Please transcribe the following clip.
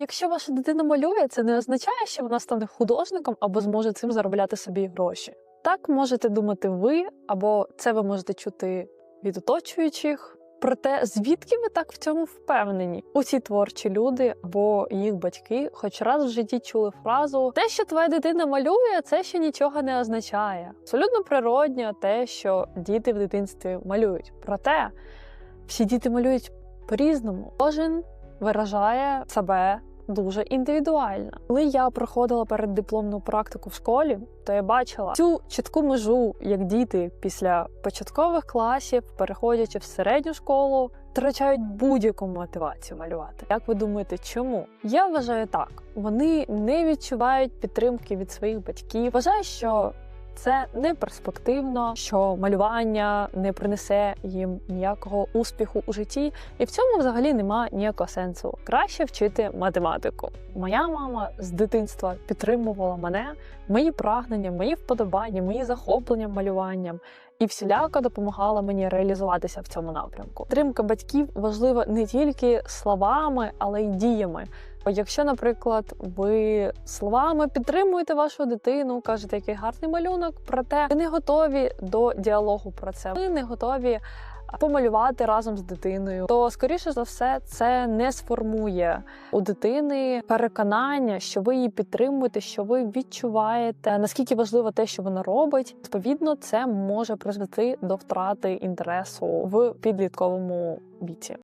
Якщо ваша дитина малює, це не означає, що вона стане художником або зможе цим заробляти собі гроші. Так можете думати ви, або це ви можете чути від оточуючих. Проте, звідки ви так в цьому впевнені? Усі творчі люди або їх батьки, хоч раз в житті чули фразу те, що твоя дитина малює, це ще нічого не означає. Абсолютно природньо те, що діти в дитинстві малюють. Проте всі діти малюють по-різному. Кожен виражає себе дуже індивідуально. Коли я проходила переддипломну практику в школі, то я бачила цю чітку межу, як діти після початкових класів, переходячи в середню школу, втрачають будь-яку мотивацію малювати. Як ви думаєте, чому? Я вважаю так: вони не відчувають підтримки від своїх батьків. Вважаю, що це не перспективно, що малювання не принесе їм ніякого успіху у житті, і в цьому взагалі нема ніякого сенсу. Краще вчити математику. Моя мама з дитинства підтримувала мене, мої прагнення, мої вподобання, мої захоплення малюванням. І всіляко допомагала мені реалізуватися в цьому напрямку. Підтримка батьків важлива не тільки словами, але й діями. Якщо, наприклад, ви словами підтримуєте вашу дитину, кажете, який гарний малюнок, проте ви не готові до діалогу про це, ви не готові помалювати разом з дитиною, то скоріше за все це не сформує у дитини переконання, що ви її підтримуєте, що ви відчуваєте наскільки важливо те, що вона робить. Відповідно, це може призвести до втрати інтересу в підлітковому віці.